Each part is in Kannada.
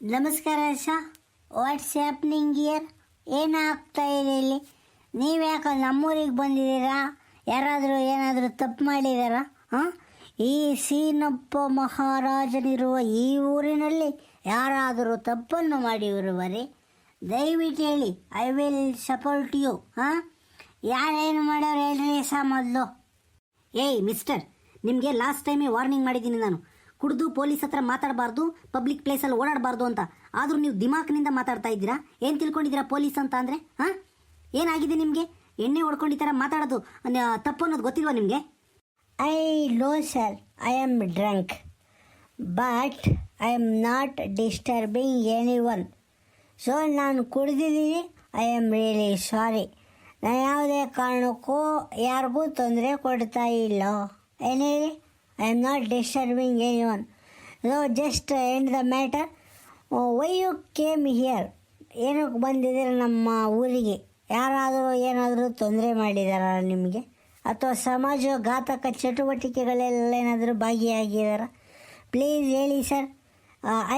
ನಮಸ್ಕಾರ ಸ ವಾಟ್ಸ್ ಹ್ಯಾಪ್ನಿಂಗ್ ಇಯರ್ ಏನಾಗ್ತಾ ಇದೆ ಇಲ್ಲಿ? ನೀವು ಯಾಕೆ ನಮ್ಮೂರಿಗೆ ಬಂದಿದ್ದೀರಾ? ಯಾರಾದರೂ ಏನಾದರೂ ತಪ್ಪು ಮಾಡಿದ್ದೀರಾ ಹಾಂ? ಈ ಸೀನಪ್ಪ ಮಹಾರಾಜನಿರುವ ಈ ಊರಿನಲ್ಲಿ ಯಾರಾದರೂ ತಪ್ಪನ್ನು ಮಾಡಿರುವರೆ ದಯವಿಟ್ಟು ಹೇಳಿ ಐ ವಿಲ್ ಸಪೋರ್ಟ್ ಯು ಹಾಂ? ಯಾರೇನು ಮಾಡೋರು ಹೇಳ್ರಿ ಸಾ ಮೊದಲು? ಏಯ್ ಮಿಸ್ಟರ್ ನಿಮಗೆ ಲಾಸ್ಟ್ ಟೈಮೇ ವಾರ್ನಿಂಗ್ ಮಾಡಿದ್ದೀನಿ ನಾನು. ಕುಡಿದು ಪೊಲೀಸ್ ಹತ್ರ ಮಾತಾಡಬಾರ್ದು ಪಬ್ಲಿಕ್ ಪ್ಲೇಸಲ್ಲಿ ಓಡಾಡಬಾರ್ದು ಅಂತ. ಆದರೂ ನೀವು ದಿಮಾಕ್ನಿಂದ ಮಾತಾಡ್ತಾ ಇದ್ದೀರಾ? ಏನು ತಿಳ್ಕೊಂಡಿದ್ದೀರಾ ಪೊಲೀಸ್ ಅಂತ ಅಂದರೆ, ಹಾಂ? ಏನಾಗಿದೆ ನಿಮಗೆ? ಎಣ್ಣೆ ಹೊಡ್ಕೊಂಡು ಈ ಥರ ಮಾತಾಡೋದು ತಪ್ಪು ಅನ್ನೋದು ಗೊತ್ತಿಲ್ವಾ ನಿಮಗೆ? I low sir I am drunk but I am not disturbing any one so ನಾನು ಕುಡಿದಿದ್ದೀನಿ. ಐ ಆಮ್ ರಿಯಲಿ ಸಾರಿ ನಾನು ಯಾವುದೇ ಕಾರಣಕ್ಕೂ ಯಾರಿಗೂ ತೊಂದರೆ ಕೊಡ್ತಾ ಇಲ್ಲ. ಏನು ಹೇಳಿ? I am not disturbing any one no just end the matter why you came here ಏನಕ್ಕೆ ಬಂದಿದ್ದೀರ ನಮ್ಮ ಊರಿಗೆ? ಯಾರಾದರೂ ಏನಾದರೂ ತೊಂದರೆ ಮಾಡಿದಾರ ನಿಮಗೆ? ಅಥವಾ ಸಮಾಜ ಘಾತಕ ಚಟುವಟಿಕೆಗಳೆಲ್ಲ ಏನಾದರೂ ಭಾಗಿಯಾಗಿದ್ದಾರ ಪ್ಲೀಸ್ ಹೇಳಿ sir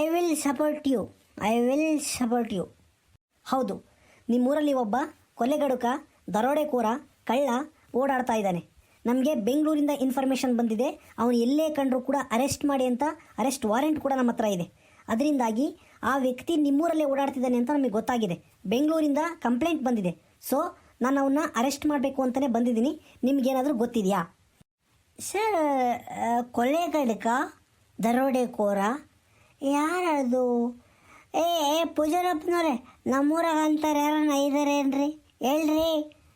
I will support you I will support you ಹೌದು, ನಿಮ್ಮೂರಲ್ಲಿ ಒಬ್ಬ ಕೊಲೆಗಡುಕ, ದರೋಡೆಕೋರ, ಕಳ್ಳ ಓಡಾಡ್ತಾ ಇದ್ದಾನೆ. ನಮಗೆ ಬೆಂಗಳೂರಿಂದ ಇನ್ಫಾರ್ಮೇಷನ್ ಬಂದಿದೆ. ಅವನು ಎಲ್ಲೇ ಕಂಡರೂ ಕೂಡ ಅರೆಸ್ಟ್ ಮಾಡಿ ಅಂತ ಅರೆಸ್ಟ್ ವಾರೆಂಟ್ ಕೂಡ ನಮ್ಮ ಹತ್ರ ಇದೆ. ಅದರಿಂದಾಗಿ ಆ ವ್ಯಕ್ತಿ ನಿಮ್ಮೂರಲ್ಲೇ ಓಡಾಡ್ತಿದ್ದಾನೆ ಅಂತ ನಮಗೆ ಗೊತ್ತಾಗಿದೆ. ಬೆಂಗಳೂರಿಂದ ಕಂಪ್ಲೇಂಟ್ ಬಂದಿದೆ. ಸೊ ನಾನು ಅವನ್ನ ಅರೆಸ್ಟ್ ಮಾಡಬೇಕು ಅಂತಲೇ ಬಂದಿದ್ದೀನಿ. ನಿಮಗೇನಾದರೂ ಗೊತ್ತಿದೆಯಾ? ಸರ್ ಕೊಲೆಗಡಕ ದರೋಡೆಕೋರ, ಯಾರದು? ಏ ಏ, ಪೂಜಾರಪ್ಪನವ್ರೆ, ನಮ್ಮೂರಾಗ ಅಂತಾರೆ, ಯಾರನ್ನ ಇದ್ದಾರೆ ಏನ್ರಿ? ಹೇಳ್ರಿ.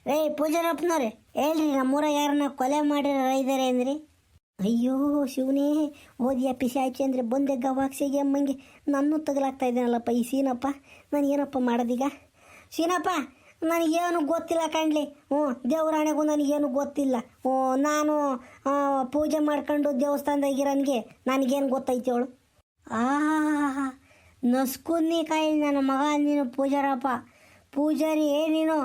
ರೇ ಪೂಜಾರಪ್ಪನವ್ರೆ, ಹೇಳ್ರಿ, ನಮ್ಮೂರ ಯಾರನ್ನ ಕೊಲೆ ಮಾಡಿರ ಇದ್ದಾರೆ ಅಂದ್ರಿ ಅಯ್ಯೋ, ಶಿವನೇ, ಓದಿಯ ಪಿಸಿ ಆಯ್ತು ಅಂದರೆ ಬಂದೆ ಗವಾಕ್ಸಿಗೆ ಅಮ್ಮಂಗೆ. ನಾನು ತಗಲಾಗ್ತಾ ಇದ್ದೀನಲ್ಲಪ್ಪ ಈ ಸೀನಪ್ಪ? ನಾನು ಏನಪ್ಪ ಮಾಡೋದೀಗ? ಸೀನಪ್ಪ, ನನಗೇನು ಗೊತ್ತಿಲ್ಲ ಕಾಣ್ಲಿ. ಹ್ಞೂ, ದೇವರಾಣೆಗೂ ನನಗೇನು ಗೊತ್ತಿಲ್ಲ. ಹ್ಞೂ, ನಾನು ಪೂಜೆ ಮಾಡ್ಕೊಂಡು ದೇವಸ್ಥಾನದಾಗಿರೋನ್ಗೆ ನನಗೇನು ಗೊತ್ತೈತಿ ಅವಳು ಆ ನಸ್ಕುನ್ನಿ ಕಾಯಿ ನನ್ನ ಮಗ ನೀನು ಪೂಜಾರಪ್ಪ. ಪೂಜಾರಿ ನೀನು?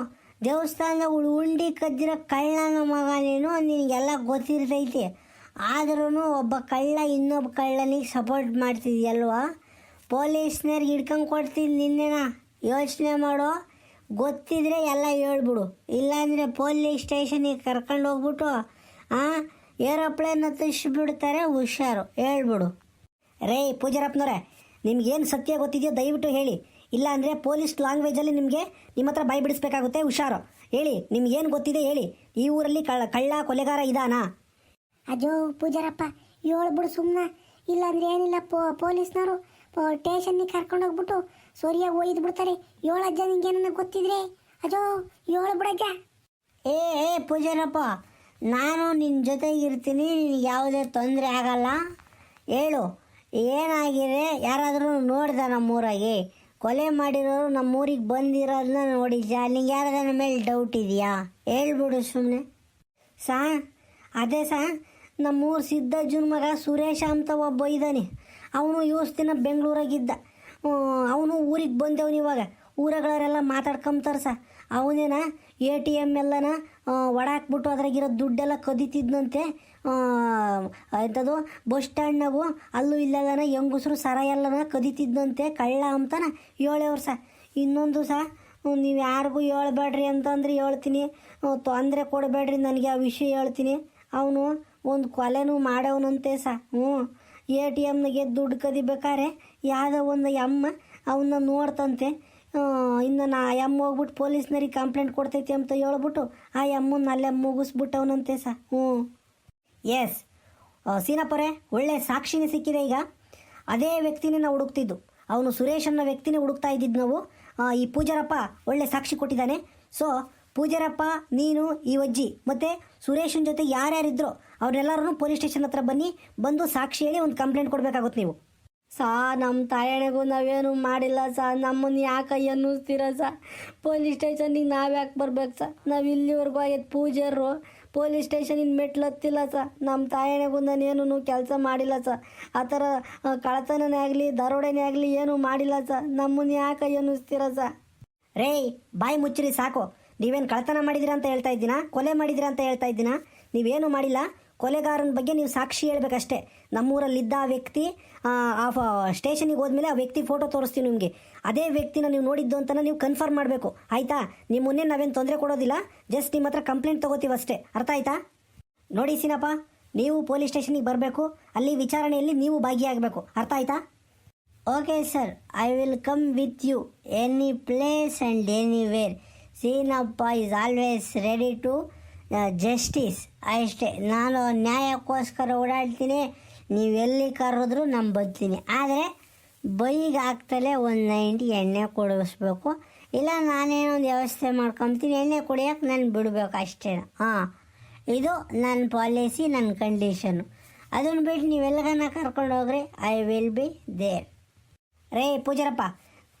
ದೇವಸ್ಥಾನದಾಗ ಉಂಡಿ ಕದ್ದಿರೋ ಕಳ್ಳನ ಮಗ ನೀನು ನಿನಗೆಲ್ಲ ಗೊತ್ತಿರ್ತೈತಿ. ಆದ್ರೂ ಒಬ್ಬ ಕಳ್ಳ ಇನ್ನೊಬ್ಬ ಕಳ್ಳನಿಗೆ ಸಪೋರ್ಟ್ ಮಾಡ್ತಿದ್ಯಲ್ವಾ? ಪೊಲೀಸ್ನವ್ರಿಗೆ ಹಿಡ್ಕೊಂಡು ಕೊಡ್ತೀನಿ ನಿನ್ನೆನ? ಯೋಚನೆ ಮಾಡೋ? ಗೊತ್ತಿದ್ರೆ ಎಲ್ಲ ಹೇಳ್ಬಿಡು. ಇಲ್ಲಾಂದರೆ ಪೊಲೀಸ್ ಸ್ಟೇಷನಿಗೆ ಕರ್ಕೊಂಡು ಹೋಗ್ಬಿಟ್ಟು ಹಾಂ ಏರೋಪ್ಲೇನ್ ಹತ್ತಿಸ್ಬಿಡ್ತಾರೆ ಹುಷಾರು. ಹೇಳ್ಬಿಡು. ರೇ ಪೂಜಾರಪ್ಪನವ್ರೆ, ನಿಮ್ಗೇನು ಸತ್ಯ ಗೊತ್ತಿದೆಯೋ ದಯವಿಟ್ಟು ಹೇಳಿ. ಇಲ್ಲ ಅಂದರೆ ಪೊಲೀಸ್ ಲ್ಯಾಂಗ್ವೇಜಲ್ಲಿ ನಿಮಗೆ ನಿಮ್ಮ ಹತ್ರ ಬೈ ಬಿಡಿಸ್ಬೇಕಾಗುತ್ತೆ ಹುಷಾರು. ಹೇಳಿ ನಿಮ್ಗೇನು ಗೊತ್ತಿದೆ ಹೇಳಿ. ಈ ಊರಲ್ಲಿ ಕಳ್ಳ ಕಳ್ಳ ಕೊಲೆಗಾರ ಇದಾನಾ? ಅಜೋ ಪೂಜಾರಪ್ಪ ಹೇಳ್ಬಿಡು ಸುಮ್ಮನೆ ಇಲ್ಲಾಂದ್ರೆ ಏನಿಲ್ಲ ಪೋ ಪೊಲೀಸ್ನವರು ಸ್ಟೇಷನ್ನಿಗೆ ಕರ್ಕೊಂಡು ಹೋಗ್ಬಿಟ್ಟು ಸೋರಿಯಾಗಿ ಒಯ್ದು ಬಿಡ್ತಾರೆ. ಏಳು ಅಜ್ಜ ನಿಂಗೇನ ಗೊತ್ತಿದ್ರೆ? ಅಜೋ ಏಳು ಬಿಡಜ್ಜ ಏ ಏ ಪೂಜಾರಪ್ಪ ನಾನು ನಿನ್ನ ಜೊತೆಗಿರ್ತೀನಿ ನಿನಗೆ ಯಾವುದೇ ತೊಂದರೆ ಆಗಲ್ಲ. ಹೇಳು ಏನಾಗಿದೆ? ಯಾರಾದರೂ ನೋಡ್ದ ನಮ್ಮೂರಾಗೆ? ಕೊಲೆ ಮಾಡಿರೋರು ನಮ್ಮೂರಿಗೆ ಬಂದಿರೋದನ್ನ ನೋಡಿದ್ಯಾ ನಿಂಗೆ ಯಾರದ ಮೇಲೆ ಡೌಟ್ ಇದೆಯಾ? ಹೇಳ್ಬಿಡು ಸುಮ್ಮನೆ ಸಾ, ಅದೇ ಸಾ, ನಮ್ಮೂರು ಸಿದ್ದಜ್ಜನ ಮಗ ಸುರೇಶ ಅಂತ ಒಬ್ಬ ಇದ್ದಾನೆ ಅವನು ದಿನ ಬೆಂಗಳೂರಾಗಿದ್ದ ಅವನು ಊರಿಗೆ ಬಂದವನು ಇವಾಗ. ಊರಗಳವರೆಲ್ಲ ಮಾತಾಡ್ಕೊಂತಾರೆ ಸ. ಅವನೇನ ಎ ಟಿ ಎಂ ಎಲ್ಲನ ಒಡಾಕ್ಬಿಟ್ಟು ಅದ್ರಾಗಿರೋ ದುಡ್ಡೆಲ್ಲ ಕದೀತಿದ್ನಂತೆ. ಎಂಥದ್ದು ಬಸ್ ಸ್ಟ್ಯಾಂಡ್ನಾಗು ಅಲ್ಲೂ ಇಲ್ಲೆಲ್ಲನ ಹೆಂಗಸ್ರು ಸರ ಎಲ್ಲನ ಕದೀತಿದ್ನಂತೆ ಕಳ್ಳ ಅಂತನ ಹೇಳೇವ್ರು ಸ. ಇನ್ನೊಂದು ಸಹ ನೀವು ಯಾರಿಗೂ ಹೇಳ್ಬೇಡ್ರಿ ಅಂತಂದ್ರೆ ಹೇಳ್ತೀನಿ. ತೊಂದರೆ ಕೊಡಬೇಡ್ರಿ ನನಗೆ ಆ ವಿಷಯ ಹೇಳ್ತೀನಿ. ಅವನು ಒಂದು ಕೊಲೆನೂ ಮಾಡವನಂತೆ ಸ. ಹ್ಞೂ ಎ ಟಿ ಎಮ್ನಾಗೆ ದುಡ್ಡು ಕದಿಬೇಕಾರೆ ಯಾವುದೋ ಒಂದು ಎಮ್ಮ ಅವನ್ನ ನೋಡ್ತಂತೆ. ಇನ್ನು ನಾ ಎಮ್ಮ ಹೋಗ್ಬಿಟ್ಟು ಪೊಲೀಸ್ನರಿಗೆ ಕಂಪ್ಲೇಂಟ್ ಕೊಡ್ತೈತಿ ಅಂತ ಹೇಳ್ಬಿಟ್ಟು ಆ ಎಮ್ಮನ್ನ ಅಲ್ಲೇ ಮುಗಿಸ್ಬಿಟ್ಟವನಂತೆ ಸ. ಹ್ಞೂ. ಎಸ್ ಸೀನಪ್ಪರೆ ಒಳ್ಳೆ ಸಾಕ್ಷಿನೇ ಸಿಕ್ಕಿದೆ ಈಗ. ಅದೇ ವ್ಯಕ್ತಿನೇ ನಾವು ಹುಡುಕ್ತಿದ್ದು. ಅವನು ಸುರೇಶ್ ಅನ್ನೋ ವ್ಯಕ್ತಿನೇ ಹುಡುಕ್ತಾ ಇದ್ದಿದ್ದು ನಾವು. ಈ ಪೂಜಾರಪ್ಪ ಒಳ್ಳೆ ಸಾಕ್ಷಿ ಕೊಟ್ಟಿದ್ದಾನೆ. ಸೊ ಪೂಜಾರಪ್ಪ, ನೀನು, ಈ ಅಜ್ಜಿ ಮತ್ತು ಸುರೇಶನ ಜೊತೆ ಯಾರ್ಯಾರಿದ್ರು ಅವ್ರೆಲ್ಲರೂ ಪೊಲೀಸ್ ಸ್ಟೇಷನ್ ಹತ್ರ ಬನ್ನಿ. ಬಂದು ಸಾಕ್ಷಿ ಹೇಳಿ ಒಂದು ಕಂಪ್ಲೇಂಟ್ ಕೊಡಬೇಕಾಗುತ್ತೆ ನೀವು. ಸಾ ನಮ್ಮ ತಾಯಣೆಗೂ ನಾವೇನು ಮಾಡಿಲ್ಲ ಸಾ ನಮ್ಮನ್ನು ಯಾಕೆ ಅನ್ನಿಸ್ತೀರ ಸಾ? ಪೊಲೀಸ್ ಸ್ಟೇಷನಿಗೆ ನಾವು ಯಾಕೆ ಬರ್ಬೇಕು ಸಾ? ನಾವು ಇಲ್ಲಿವರೆಗೂ ಆಗೈತೆ ಪೂಜಾರು ಪೊಲೀಸ್ ಸ್ಟೇಷನಿನ ಮೆಟ್ಲು ಹತ್ತಿಲ್ಲ ಸಾ? ನಮ್ಮ ತಾಯಣೆಗೂ ನಾನೇನು ಕೆಲಸ ಮಾಡಿಲ್ಲ ಸಾ? ಆ ಥರ ಕಳತನೇ ಆಗಲಿ, ದರೋಡೆನೇ ಆಗಲಿ ಏನೂ ಮಾಡಿಲ್ಲ ಸಾ? ನಮ್ಮನ್ನು ಯಾಕೆ ಅನ್ನಿಸ್ತೀರ ಸಾ? ರೇ ಬಾಯಿ ಮುಚ್ಚಿರಿ ಸಾಕು. ನೀವೇನು ಕಳತನ ಮಾಡಿದಿರ ಅಂತ ಹೇಳ್ತಾ ಇದ್ದೀನಾ? ಕೊಲೆ ಮಾಡಿದಿರ ಅಂತ ಹೇಳ್ತಾ ಇದ್ದೀನಾ? ನೀವೇನು ಮಾಡಿಲ್ಲ? ಕೊಲೆಗಾರನ ಬಗ್ಗೆ ನೀವು ಸಾಕ್ಷಿ ಹೇಳಬೇಕಷ್ಟೇ. ನಮ್ಮೂರಲ್ಲಿದ್ದ ಆ ವ್ಯಕ್ತಿ ಆ, ಸ್ಟೇಷನಿಗೆ ಹೋದ್ಮೇಲೆ ಆ ವ್ಯಕ್ತಿ ಫೋಟೋ ತೋರಿಸ್ತೀವಿ ನಿಮಗೆ. ಅದೇ ವ್ಯಕ್ತಿನ ನೀವು ನೋಡಿದ್ದು ಅಂತ ನೀವು ಕನ್ಫರ್ಮ್ ಮಾಡಬೇಕು. ಆಯಿತಾ? ನಿಮ್ಮ ಮುನ್ನೆ ನಾವೇನು ತೊಂದರೆ ಕೊಡೋದಿಲ್ಲ. ಜಸ್ಟ್ ನಿಮ್ಮ ಹತ್ರ ಕಂಪ್ಲೇಂಟ್ ತೊಗೋತೀವಿ ಅಷ್ಟೇ. ಅರ್ಥ ಆಯ್ತಾ? ನೋಡಿ ಸೀನಪ್ಪ ನೀವು ಪೊಲೀಸ್ ಸ್ಟೇಷನಿಗೆ ಬರಬೇಕು. ಅಲ್ಲಿ ವಿಚಾರಣೆಯಲ್ಲಿ ನೀವು ಭಾಗಿಯಾಗಬೇಕು. ಅರ್ಥ ಆಯ್ತಾ? Okay sir I will come with you any place and anywhere. Seenappa is always ready to justice. ಅಷ್ಟೇ, ನಾನು ನ್ಯಾಯಕ್ಕೋಸ್ಕರ ಓಡಾಡ್ತೀನಿ, ನೀವು ಎಲ್ಲಿ ಕರೆದ್ರು ನಾನು ಬರ್ತೀನಿ. ಆದರೆ, ಬೈಗೆ ಹಾಕ್ತಲೇ ಒಂದು ನೈಂಟಿ ಎಣ್ಣೆ ಕೊಡಿಸ್ಬೇಕು. ಇಲ್ಲ ನಾನೇನೋ ಒಂದು ವ್ಯವಸ್ಥೆ ಮಾಡ್ಕೊತೀನಿ, ಎಣ್ಣೆ ಕುಡಿಯೋಕೆ ನಾನು ಬಿಡಬೇಕು ಅಷ್ಟೇ. ಹಾಂ, ಇದು ನನ್ನ ಪಾಲಿಸಿ ನನ್ನ ಕಂಡೀಷನು. ಅದನ್ನು ಬಿಟ್ಟು ನೀವೆಲ್ಲಗನ್ನ ಕರ್ಕೊಂಡು ಹೋಗ್ರಿ, ಐ ವಿಲ್ ಬಿ ದೇರ್. ರೇ, ಪೂಜಾರಪ್ಪ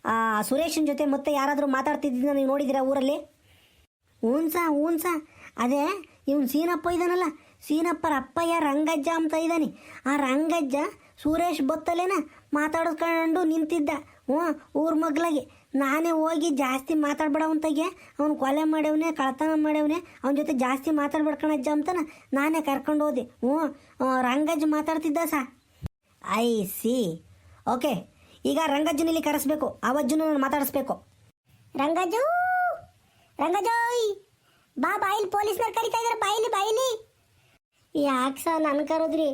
ಸುರೇಶನ ಸುರೇಶನ್ ಜೊತೆ ಮತ್ತೆ ಯಾರಾದರೂ ಮಾತಾಡ್ತಿದ್ದೀನಿ ನೀವು ನೋಡಿದ್ದೀರಾ ಊರಲ್ಲಿ? ಹ್ಞೂ ಸಾ ಹ್ಞೂ ಸಾ ಅದೇ, ಇವನು ಸೀನಪ್ಪ ಇದ್ದಾನಲ್ಲ ಸೀನಪ್ಪರ ಅಪ್ಪಯ್ಯ ರಂಗಜ್ಜ ಅಂತ ಇದ್ದಾನೆ ಆ ರಂಗಜ್ಜ ಸುರೇಶ್ ಬತ್ತಲೇನ ಮಾತಾಡ್ಕೊಂಡು ನಿಂತಿದ್ದ. ಹ್ಞೂ, ಊರ ಮಗ್ಲಾಗೆ. ನಾನೇ ಹೋಗಿ ಜಾಸ್ತಿ ಮಾತಾಡ್ಬೇಡವಂತಾಗೆ ಅವ್ನು ಕೊಲೆ ಮಾಡ್ಯವನೆ, ಕಳ್ತನ ಮಾಡ್ಯವನೆ. ಅವನ ಜೊತೆ ಜಾಸ್ತಿ ಮಾತಾಡ್ಬೇಡ್ಕಣಜ್ಜ ಅಂತನ ನಾನೇ ಕರ್ಕೊಂಡು ಹೋದೆ. ಹ್ಞೂ ರಂಗಜ್ಜ ಮಾತಾಡ್ತಿದ್ದ ಸಾ? I see. ಓಕೆ, ಈಗ ರಂಗಜ್ಜನಲ್ಲಿ ಕರೆಸ್ಬೇಕು. ಅವಜ್ಜನ ನಾನು ಮಾತಾಡಿಸ್ಬೇಕು. ರಂಗಜ್ಜು! ರಂಗಜೋಯ್ ಬಾ ಬಾಯಿಲಿ ಪೊಲೀಸ್ನವ್ರು ಕರಿತಾ ಇದಾರೆ. ಬಾಯಿಲಿ ಬಾಯಿಲಿ ಯಾಕೆ ಸರ್ ನನ್ ಕರೋದ್ರಿ?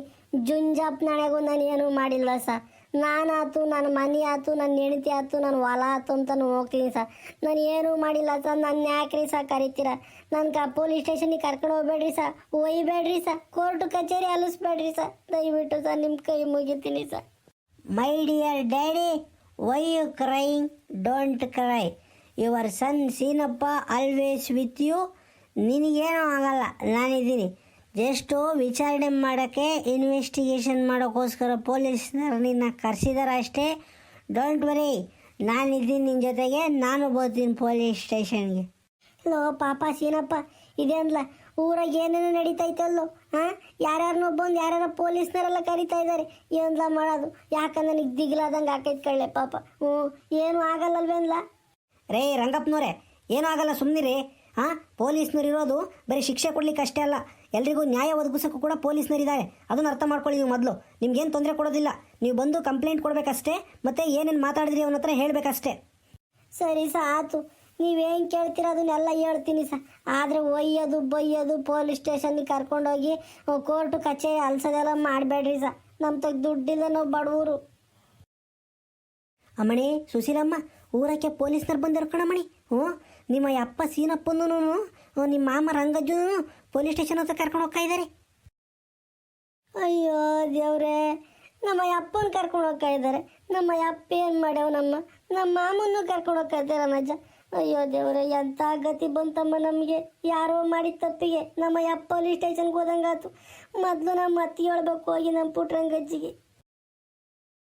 ಜುಂಜಾಪ್ ನಾಳೆಗೂ ನಾನು ಏನು ಮಾಡಿಲ್ಲ ನಾನು ನಾನಾತು ನನ್ನ ಮನೆ ಆತು ನನ್ನ ಹೆಂಡತಿ ಆತು ನನ್ನ ಹೊಲ ಆತು ಅಂತ ಹೋಗ್ತೀನಿ ಸರ್ ನಾನು ಏನೂ ಮಾಡಿಲ್ಲ ಸರ್ ನನ್ನ ಯಾಕ್ರಿ ಸರ್ ಕರಿತೀರ? ನನ್ನ ಕ ಪೊಲೀಸ್ ಸ್ಟೇಷನಿಗೆ ಕರ್ಕೊಂಡು ಹೋಗ್ಬೇಡ್ರಿ ಸರ್ ಒಯ್ಬೇಡ್ರಿ ಸರ್ ಕೋರ್ಟ್ ಕಚೇರಿ ಅಲಿಸ್ಬೇಡ್ರಿ ಸರ್ ದಯವಿಟ್ಟು ಸರ್ ನಿಮ್ಮ ಕೈ ಮುಗಿತೀನಿ sir my dear daddy why you crying don't cry your son Seenappa always with you ನಿನಗೇನೂ ಆಗಲ್ಲ. ನಾನಿದ್ದೀನಿ. ಜಸ್ಟು ವಿಚಾರಣೆ ಮಾಡೋಕ್ಕೆ ಇನ್ವೆಸ್ಟಿಗೇಷನ್ ಮಾಡೋಕ್ಕೋಸ್ಕರ ಪೊಲೀಸ್ನವ್ರು ನಿನ್ನ ಕರೆಸಿದಾರೆ ಅಷ್ಟೇ. ಡೋಂಟ್ ವರಿ ನಾನಿದ್ದೀನಿ ನಿನ್ನ ಜೊತೆಗೆ. ನಾನು ಬರ್ತೀನಿ ಪೊಲೀಸ್ ಸ್ಟೇಷನ್ಗೆ. ಲೋ ಪಾಪ ಸೀನಪ್ಪ. ಇದೆ ಅಂದ್ಲ. ಊರಾಗ ಏನೇನು ನಡೀತೈತಲ್ಲೋ ಹಾಂ ಯಾರ್ಯಾರನ್ನೋ ಬಂದು ಯಾರ್ಯಾರ ಪೊಲೀಸ್ನವರೆಲ್ಲ ಕರಿತಾ ಇದ್ದಾರೆ ಏನ್ಲ ಮಾಡೋದು? ಯಾಕಂದ್ರೆ ನನಗೆ ದಿಗ್ಲಾದಂಗೆ ಆಕೈತೆ ಕಳ್ಳೆ ಪಾಪ. ಹ್ಞೂ ಏನೂ ಆಗಲ್ಲಲ್ವೇನ್ಲ? ರೇ ರಂಗಪ್ಪನವ್ರೆ ಏನೂ ಆಗಲ್ಲ ಸುಮ್ಮನಿರಿ ಹಾಂ ಪೊಲೀಸ್ನವ್ರು ಇರೋದು ಬರೀ ಶಿಕ್ಷೆ ಕೊಡ್ಲಿಕ್ಕೆ ಅಷ್ಟೇ ಅಲ್ಲ. ಎಲ್ರಿಗೂ ನ್ಯಾಯ ಒದಗಿಸೋಕ್ಕೂ ಕೂಡ ಪೊಲೀಸ್ನವರಿದ್ದಾರೆ. ಅದನ್ನ ಅರ್ಥ ಮಾಡ್ಕೊಳ್ಳಿ ನೀವು ಮೊದಲು. ನಿಮ್ಗೇನು ತೊಂದರೆ ಕೊಡೋದಿಲ್ಲ. ನೀವು ಬಂದು ಕಂಪ್ಲೇಂಟ್ ಕೊಡಬೇಕಷ್ಟೇ ಮತ್ತು ಏನೇನು ಮಾತಾಡಿದ್ರಿ ಅವನ ಹತ್ರ ಹೇಳಬೇಕಷ್ಟೇ. ಸರಿ ಸ ಆತು. ನೀವೇನು ಕೇಳ್ತೀರ ಅದನ್ನೆಲ್ಲ ಹೇಳ್ತೀನಿ ಸರ್ ಆದರೆ ಒಯ್ಯೋದು ಬೈಯೋದು ಪೊಲೀಸ್ ಸ್ಟೇಷನ್ಗೆ ಕರ್ಕೊಂಡೋಗಿ ಕೋರ್ಟು ಕಚೇರಿ ಅಲ್ಸೋದೆಲ್ಲ ಮಾಡಬೇಡ್ರಿ ಸ. ನಮ್ಮ ತಗ ದುಡ್ಡಿಲ್ಲ ನಾವು ಬಡವರು. ಅಮ್ಮಣಿ ಸುಶೀಲಮ್ಮ ಊರಕ್ಕೆ ಪೊಲೀಸ್ನವ್ರು ಬಂದಿರ್ಕೊಣಮ್ಮಣಿ ಕಣಮಣಿ ಹ್ಞೂ ನಿಮ್ಮ ಅಪ್ಪ ಸೀನಪ್ಪನೂ ನಿಮ್ಮ ಮಾಮ ರಂಗಜ್ಜನೂ ಪೊಲೀಸ್ ಸ್ಟೇಷನ್ ಹತ್ರ ಕರ್ಕೊಂಡು ಹೋಗ್ತಾ ಇದ್ದಾರೆ ಅಯ್ಯೋ ದೇವ್ರೇ, ನಮ್ಮ ಅಪ್ಪನ ಕರ್ಕೊಂಡು ಹೋಗ್ತಾ ಇದ್ದಾರೆ ನಮ್ಮ ಅಪ್ಪ ಏನು ಮಾಡ್ಯಾವ ನಮ್ಮ ನಮ್ಮ ಮಾಮನ್ನು ಕರ್ಕೊಂಡು ಹೋಗ್ತಾ ಇದ್ದಾರೆ ನಮ್ಮಜ್ಜ ಅಯ್ಯೋ ದೇವ್ರೆ ಎಂಥ ಗತಿ ಬಂತಮ್ಮ ನಮಗೆ. ಯಾರೋ ಮಾಡಿದ ತಪ್ಪಿಗೆ ನಮ್ಮ ಅಪ್ಪ ಪೊಲೀಸ್ ಸ್ಟೇಷನ್ಗೆ ಹೋದಂಗಾತು ಮೊದಲು ನಮ್ಮ ಅತ್ತಿ ಹೇಳ್ಬೇಕು, ಹೋಗಿ ನಮ್ಮ ಪುಟ್ರಂಗಜ್ಜಿಗೆ.